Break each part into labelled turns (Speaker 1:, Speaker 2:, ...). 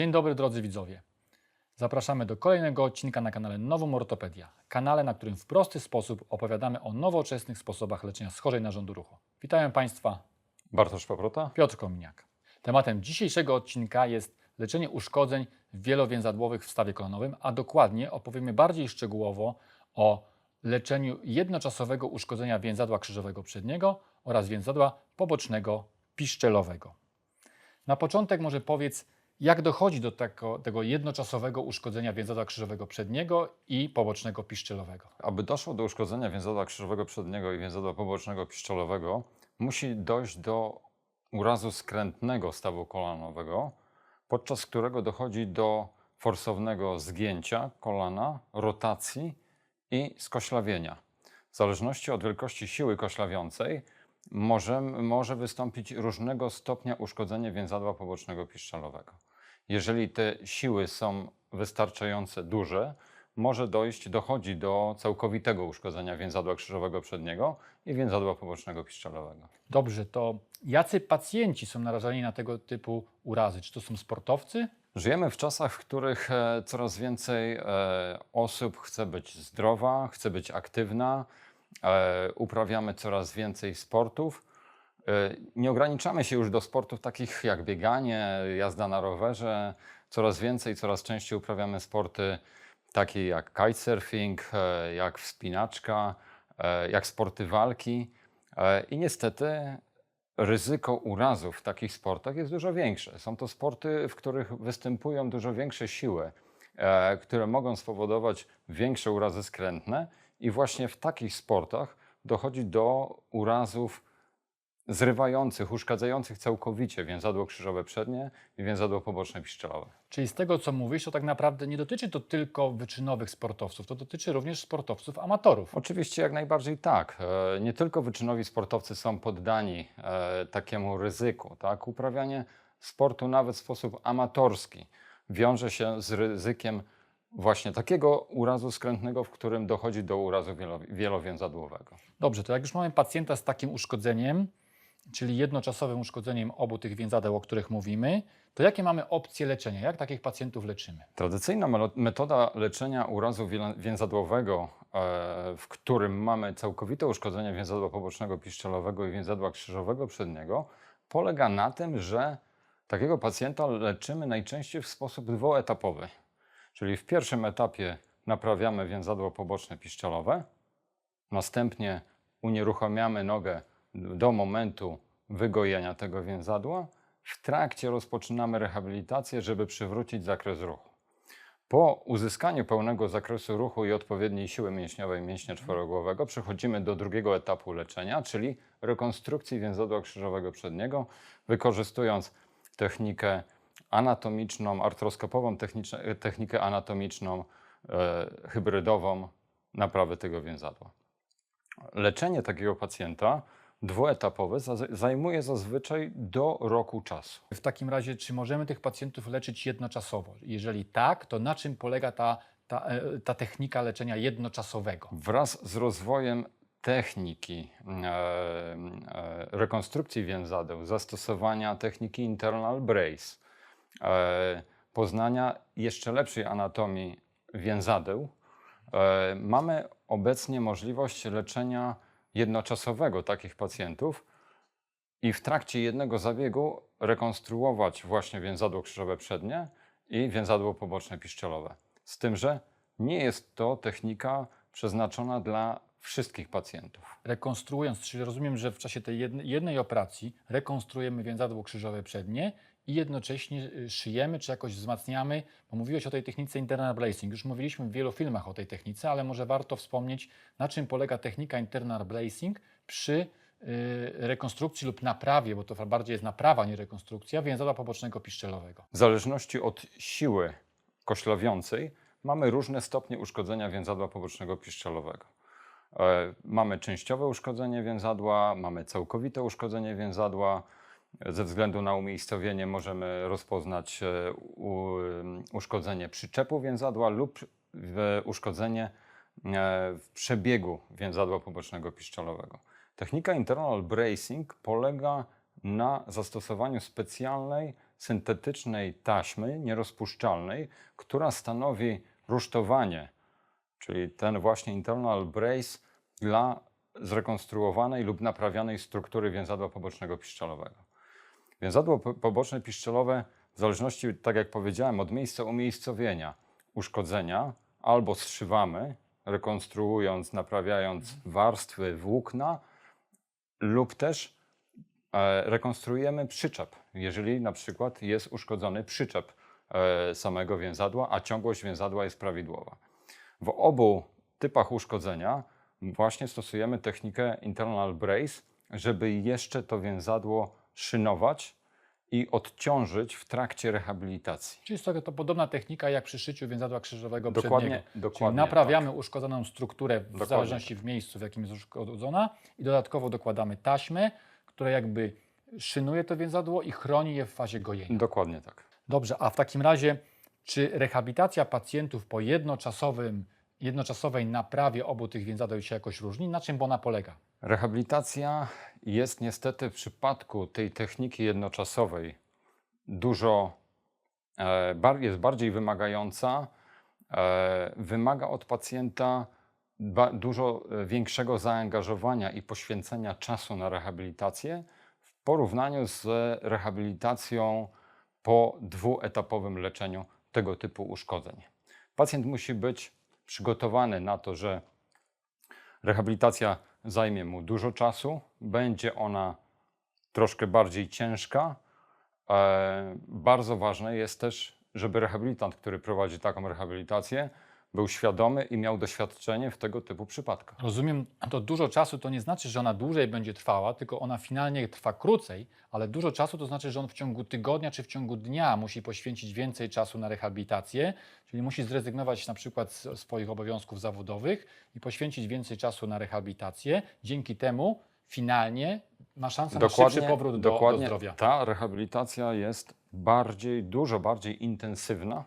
Speaker 1: Dzień dobry drodzy widzowie. Zapraszamy do kolejnego odcinka na kanale Nową Ortopedia. Kanale, na którym w prosty sposób opowiadamy o nowoczesnych sposobach leczenia schorzeń narządu ruchu. Witają Państwa
Speaker 2: Bartosz Paprota.
Speaker 1: Piotr Kominiak. Tematem dzisiejszego odcinka jest leczenie uszkodzeń wielowięzadłowych w stawie kolanowym, a dokładnie opowiemy bardziej szczegółowo o leczeniu jednoczasowego uszkodzenia więzadła krzyżowego przedniego oraz więzadła pobocznego piszczelowego. Na początek może powiedz, jak dochodzi do tego, tego jednoczasowego uszkodzenia więzadła krzyżowego przedniego i pobocznego piszczelowego.
Speaker 2: Aby doszło do uszkodzenia więzadła krzyżowego przedniego i więzadła pobocznego piszczelowego, musi dojść do urazu skrętnego stawu kolanowego, podczas którego dochodzi do forsownego zgięcia kolana, rotacji i skoślawienia. W zależności od wielkości siły koślawiącej może, może wystąpić różnego stopnia uszkodzenie więzadła pobocznego piszczelowego. Jeżeli te siły są wystarczająco duże, może dojść, dochodzi do całkowitego uszkodzenia więzadła krzyżowego przedniego i więzadła pobocznego piszczelowego.
Speaker 1: Dobrze, to jacy pacjenci są narażeni na tego typu urazy? Czy to są sportowcy?
Speaker 2: Żyjemy w czasach, w których e, coraz więcej e, osób chce być zdrowa, chce być aktywna, e, uprawiamy coraz więcej sportów. E, Nie ograniczamy się już do sportów takich jak bieganie, jazda na rowerze. Coraz więcej, coraz częściej uprawiamy sporty takie jak kitesurfing, e, jak wspinaczka, e, jak sporty walki. I niestety ryzyko urazów w takich sportach jest dużo większe. Są to sporty, w których występują dużo większe siły, które mogą spowodować większe urazy skrętne, i właśnie w takich sportach dochodzi do urazów zrywających, uszkadzających całkowicie więzadło krzyżowe przednie i więzadło poboczne piszczelowe.
Speaker 1: Czyli z tego, co mówisz, to tak naprawdę nie dotyczy to tylko wyczynowych sportowców, to dotyczy również sportowców amatorów.
Speaker 2: Oczywiście jak najbardziej tak. E, Nie tylko wyczynowi sportowcy są poddani e, takiemu ryzyku. Tak? Uprawianie sportu nawet w sposób amatorski wiąże się z ryzykiem właśnie takiego urazu skrętnego, w którym dochodzi do urazu wielo- wielowięzadłowego.
Speaker 1: Dobrze, to jak już mamy pacjenta z takim uszkodzeniem, czyli jednoczasowym uszkodzeniem obu tych więzadeł, o których mówimy, to jakie mamy opcje leczenia? Jak takich pacjentów leczymy?
Speaker 2: Tradycyjna metoda leczenia urazu więzadłowego, e, w którym mamy całkowite uszkodzenie więzadła pobocznego piszczelowego i więzadła krzyżowego przedniego, polega na tym, że takiego pacjenta leczymy najczęściej w sposób dwuetapowy. Czyli w pierwszym etapie naprawiamy więzadło poboczne piszczelowe, następnie unieruchamiamy nogę do momentu wygojenia tego więzadła. W trakcie rozpoczynamy rehabilitację, żeby przywrócić zakres ruchu. Po uzyskaniu pełnego zakresu ruchu i odpowiedniej siły mięśniowej mięśnia czworogłowego przechodzimy do drugiego etapu leczenia, czyli rekonstrukcji więzadła krzyżowego przedniego, wykorzystując technikę anatomiczną, artroskopową, technikę anatomiczną, e, hybrydową naprawy tego więzadła. Leczenie takiego pacjenta dwuetapowe zajmuje zazwyczaj do roku czasu.
Speaker 1: W takim razie, czy możemy tych pacjentów leczyć jednoczasowo? Jeżeli tak, to na czym polega ta, ta, e, ta technika leczenia jednoczasowego?
Speaker 2: Wraz z rozwojem techniki e, e, rekonstrukcji więzadeł, zastosowania techniki internal brace, e, poznania jeszcze lepszej anatomii więzadeł, e, mamy obecnie możliwość leczenia jednoczasowego takich pacjentów i w trakcie jednego zabiegu rekonstruować właśnie więzadło krzyżowe przednie i więzadło poboczne piszczelowe. Z tym, że nie jest to technika przeznaczona dla wszystkich pacjentów.
Speaker 1: Rekonstruując, czyli rozumiem, że w czasie tej jednej, operacji rekonstruujemy więzadło krzyżowe przednie i jednocześnie y, szyjemy czy jakoś wzmacniamy, bo mówiłeś o tej technice internal bracing. Już mówiliśmy w wielu filmach o tej technice, ale może warto wspomnieć, na czym polega technika internal bracing przy y, rekonstrukcji lub naprawie, bo to bardziej jest naprawa, nie rekonstrukcja, więzadła pobocznego piszczelowego.
Speaker 2: W zależności od siły koślawiącej mamy różne stopnie uszkodzenia więzadła pobocznego piszczelowego. E, Mamy częściowe uszkodzenie więzadła, mamy całkowite uszkodzenie więzadła. Ze względu na umiejscowienie możemy rozpoznać e, u, uszkodzenie przyczepu więzadła lub uszkodzenie e, w przebiegu więzadła pobocznego piszczelowego. Technika internal bracing polega na zastosowaniu specjalnej syntetycznej taśmy nierozpuszczalnej, która stanowi rusztowanie, czyli ten właśnie internal brace dla zrekonstruowanej lub naprawianej struktury więzadła pobocznego piszczelowego. Więzadło po- poboczne piszczelowe, w zależności, tak jak powiedziałem, od miejsca umiejscowienia uszkodzenia, albo zszywamy, rekonstruując, naprawiając warstwy włókna, lub też e, rekonstruujemy przyczep, jeżeli na przykład jest uszkodzony przyczep e, samego więzadła, a ciągłość więzadła jest prawidłowa. W obu typach uszkodzenia właśnie stosujemy technikę internal brace, żeby jeszcze to więzadło szynować i odciążyć w trakcie rehabilitacji.
Speaker 1: Czyli jest to, to podobna technika jak przy szyciu więzadła krzyżowego
Speaker 2: Dokładnie-
Speaker 1: przedniego. Czyli
Speaker 2: dokładnie
Speaker 1: naprawiamy uszkodzoną strukturę w
Speaker 2: Dokładnie
Speaker 1: zależności w miejscu, w jakim jest uszkodzona i dodatkowo dokładamy taśmę, która jakby szynuje to więzadło i chroni je w fazie gojenia.
Speaker 2: Dokładnie tak.
Speaker 1: Dobrze, a w takim razie, czy rehabilitacja pacjentów po jednoczasowym, jednoczasowej naprawie obu tych więzadeł się jakoś różni? Na czym ona polega?
Speaker 2: Rehabilitacja jest niestety w przypadku tej techniki jednoczasowej dużo e, jest bardziej wymagająca, e, wymaga od pacjenta dużo e, większego zaangażowania i poświęcenia czasu na rehabilitację w porównaniu z rehabilitacją po dwuetapowym leczeniu tego typu uszkodzeń. Pacjent musi być przygotowany na to, że Rehabilitacja zajmie mu dużo czasu, będzie ona troszkę bardziej ciężka. E, bardzo ważne jest też, żeby rehabilitant, który prowadzi taką rehabilitację, był świadomy i miał doświadczenie w tego typu przypadkach.
Speaker 1: Rozumiem, to dużo czasu to nie znaczy, że ona dłużej będzie trwała, tylko ona finalnie trwa krócej, ale dużo czasu to znaczy, że on w ciągu tygodnia czy w ciągu dnia musi poświęcić więcej czasu na rehabilitację, czyli musi zrezygnować na przykład z swoich obowiązków zawodowych i poświęcić więcej czasu na rehabilitację. Dzięki temu finalnie ma szansę na szybszy powrót do, do
Speaker 2: dokładnie
Speaker 1: zdrowia.
Speaker 2: ta rehabilitacja jest bardziej, dużo bardziej intensywna,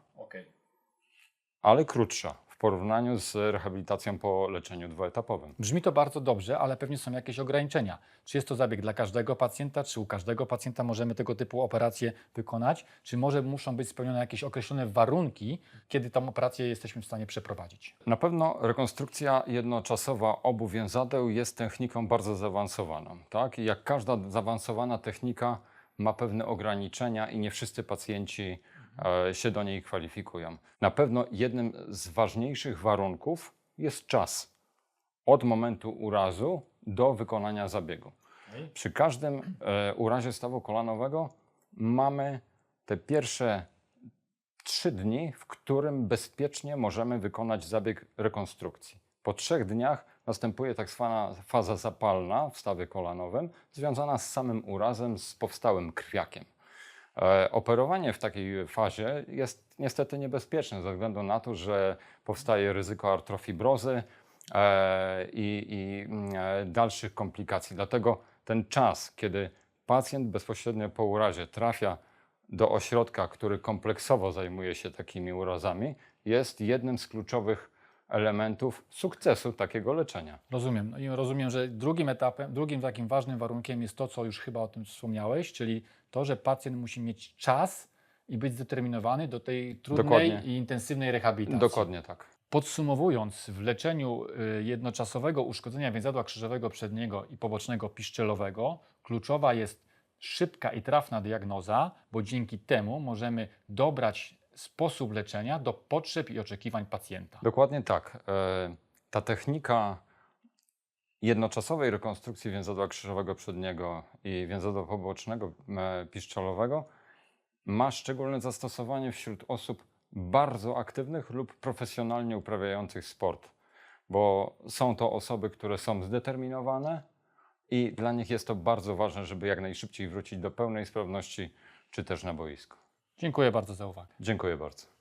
Speaker 2: ale krótsza w porównaniu z rehabilitacją po leczeniu dwuetapowym.
Speaker 1: Brzmi to bardzo dobrze, ale pewnie są jakieś ograniczenia. Czy jest to zabieg dla każdego pacjenta, czy u każdego pacjenta możemy tego typu operacje wykonać, czy może muszą być spełnione jakieś określone warunki, kiedy tą operację jesteśmy w stanie przeprowadzić?
Speaker 2: Na pewno rekonstrukcja jednoczasowa obu więzadeł jest techniką bardzo zaawansowaną. Tak? I jak każda zaawansowana technika ma pewne ograniczenia i nie wszyscy pacjenci się do niej kwalifikują. Na pewno jednym z ważniejszych warunków jest czas od momentu urazu do wykonania zabiegu. Przy każdym e, urazie stawu kolanowego mamy te pierwsze trzy dni, w którym bezpiecznie możemy wykonać zabieg rekonstrukcji. Po trzech dniach następuje tak zwana faza zapalna w stawie kolanowym, związana z samym urazem, z powstałym krwiakiem. E, operowanie w takiej fazie jest niestety niebezpieczne ze względu na to, że powstaje ryzyko artrofibrozy e, i, i mm, e, dalszych komplikacji. Dlatego ten czas, kiedy pacjent bezpośrednio po urazie trafia do ośrodka, który kompleksowo zajmuje się takimi urazami, jest jednym z kluczowych elementów sukcesu takiego leczenia.
Speaker 1: Rozumiem. No i rozumiem, że drugim etapem, drugim takim ważnym warunkiem jest to, co już chyba o tym wspomniałeś, czyli to, że pacjent musi mieć czas i być zdeterminowany do tej trudnej
Speaker 2: Dokładnie.
Speaker 1: i intensywnej rehabilitacji.
Speaker 2: Dokładnie tak.
Speaker 1: Podsumowując, w leczeniu y, jednoczasowego uszkodzenia więzadła krzyżowego przedniego i pobocznego piszczelowego kluczowa jest szybka i trafna diagnoza, bo dzięki temu możemy dobrać sposób leczenia do potrzeb i oczekiwań pacjenta.
Speaker 2: Dokładnie tak. E, Ta technika jednoczasowej rekonstrukcji więzadła krzyżowego przedniego i więzadła pobocznego e, piszczelowego ma szczególne zastosowanie wśród osób bardzo aktywnych lub profesjonalnie uprawiających sport, bo są to osoby, które są zdeterminowane i dla nich jest to bardzo ważne, żeby jak najszybciej wrócić do pełnej sprawności czy też na boisko.
Speaker 1: Dziękuję bardzo za uwagę.
Speaker 2: Dziękuję bardzo.